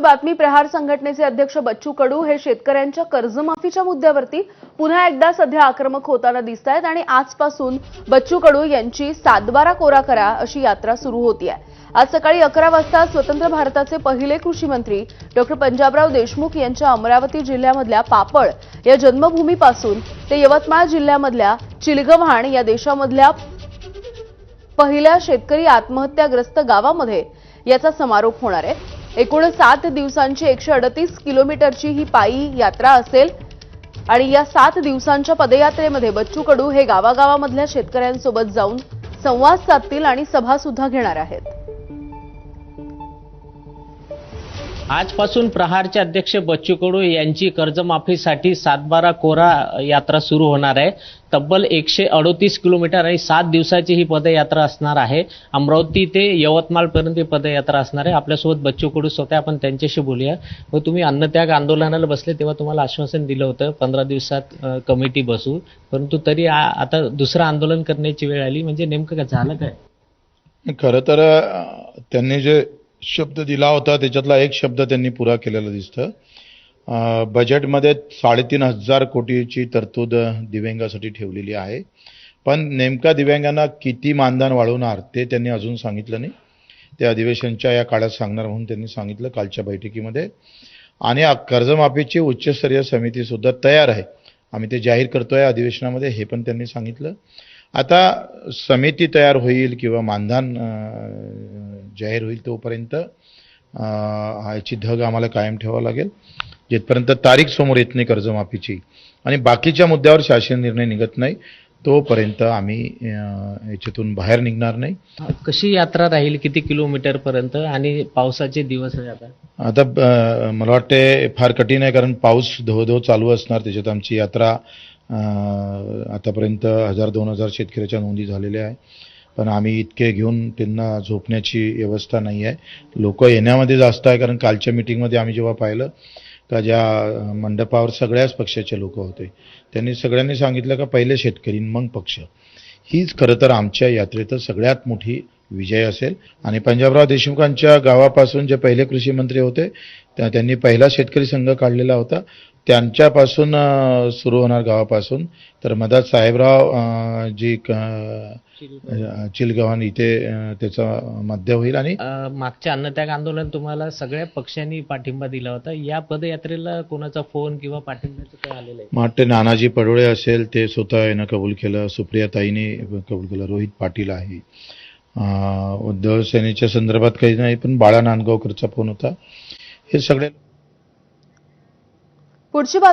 बातमी प्रहार संघटनेचे अध्यक्ष बच्चू कडू. हे शेतकऱ्यांच्या कर्जमाफीच्या मुद्द्यावरती पुन्हा एकदा सध्या आक्रमक होताना दिसत आहेत आणि आजपासून बच्चू कडू यांची सातबारा कोरा करा अशी यात्रा सुरू आहे आज सकाळी अकरा वाजता स्वतंत्र भारताचे पहिले कृषी मंत्री डॉक्टर पंजाबराव देशमुख यांच्या अमरावती जिल्ह्यामधल्या पापड या जन्मभूमीपासून ते यवतमाळ जिल्ह्यामधल्या चिलगव्हाण या देशामधल्या पहिल्या शेतकरी आत्महत्याग्रस्त गावामध्ये याचा समारोप होणार आहे. एकूण सात दिवसांची एकशे अडतीस किलोमीटरची ही पायी यात्रा असेल. आणि या सात दिवसांच्या पदयात्रेमध्ये बच्चू कडू हे गावागावामधल्या शेतकऱ्यांसोबत जाऊन संवाद साधतील आणि सभा सुद्धा घेणार आहेत. आजपासून प्रहारचे अध्यक्ष बच्चू कडू यांची कर्जमाफीसाठी सातबारा कोरा यात्रा सुरू होणार आहे. तब्बल एकशे अडोतीस किलोमीटर आणि सात दिवसाची ही पदयात्रा असणार आहे. अमरावती ते यवतमाळपर्यंत ही पदयात्रा असणार आहे. आपल्यासोबत बच्चू कडू स्वतः आपण त्यांच्याशी बोलूया. व तुम्ही अन्नत्याग आंदोलनाला बसले तेव्हा तुम्हाला आश्वासन दिलं होतं पंधरा दिवसात कमिटी बसू. परंतु तरी आता दुसरं आंदोलन करण्याची वेळ आली. म्हणजे नेमकं काय झालं काय? खरं तर त्यांनी जे शब्द दिला होता त्याच्यातला एक शब्द त्यांनी पुरा केलेला दिसतं. बजेटमध्ये साडेतीन हजार कोटीची तरतूद दिव्यांगासाठी ठेवलेली आहे. पण नेमका दिव्यांगांना किती मानधन वाढवणार ते त्यांनी अजून सांगितलं नाही. ते अधिवेशनच्या या काळात सांगणार म्हणून त्यांनी सांगितलं कालच्या बैठकीमध्ये. आणि कर्जमाफीची उच्चस्तरीय समितीसुद्धा तयार आहे. आम्ही ते जाहीर करतोय अधिवेशनामध्ये हे पण त्यांनी सांगितलं. आता समिती तयार होईल किंवा मानधन जाहीर होईल तोपर्यंत याची धग आम्हाला कायम ठेवावं लागेल. जिथपर्यंत तारीख समोर येत नाही कर्जमाफीची आणि बाकीच्या मुद्द्यावर शासन निर्णय निघत नाही तोपर्यंत आम्ही याच्यातून बाहेर निघणार नाही. कशी यात्रा राहील? किती किलोमीटर पर्यंत? आणि पावसाचे दिवस आहे आता? आता मला वाटते फार कठीण आहे कारण पाऊस धो धो चालू असणार. त्याच्यात आमची यात्रा आतापर्यंत हजार दोन हजार शेतकऱ्याच्या नोंदी झालेल्या आहे. पण आम्ही इतके घेऊन त्यांना झोपण्याची व्यवस्था नाही आहे. लोक येण्यामध्ये जास्त आहे कारण कालच्या मिटिंगमध्ये आम्ही जेव्हा पाहिलं का ज्या मंडपावर सगळ्याच पक्षाचे लोक होते त्यांनी सगळ्यांनी सांगितलं का पहिले शेतकरी मग पक्ष. हीच खरं तर आमच्या यात्रेत सगळ्यात मोठी विजय असेल. आणि पंजाबराव देशमुखांच्या गावापासून जे पहिले कृषी मंत्री होते त्या- त्यांनी पहिला शेतकरी संघ काढलेला होता. त्यांच्यापासून सुरू होणार गावापासून. तर मधात साहेबराव जी चिलगव्हाण इथे त्याचा मध्य होईल आणि मागच्या अन्नत्याग आंदोलन तुम्हाला सगळ्या पक्षांनी पाठिंबा दिला होता. या पदयात्रेला कोणाचा फोन किंवा काय आलेलं वाटते नानाजी पडोळे असेल ते स्वतः यानं कबूल केलं. सुप्रियाताईने कबूल केलं. रोहित पाटील आहे. उद्धव सेनेच्या संदर्भात काही नाही पण बाळा नांदगावकरचा फोन होता. हे सगळे पुढची बातमी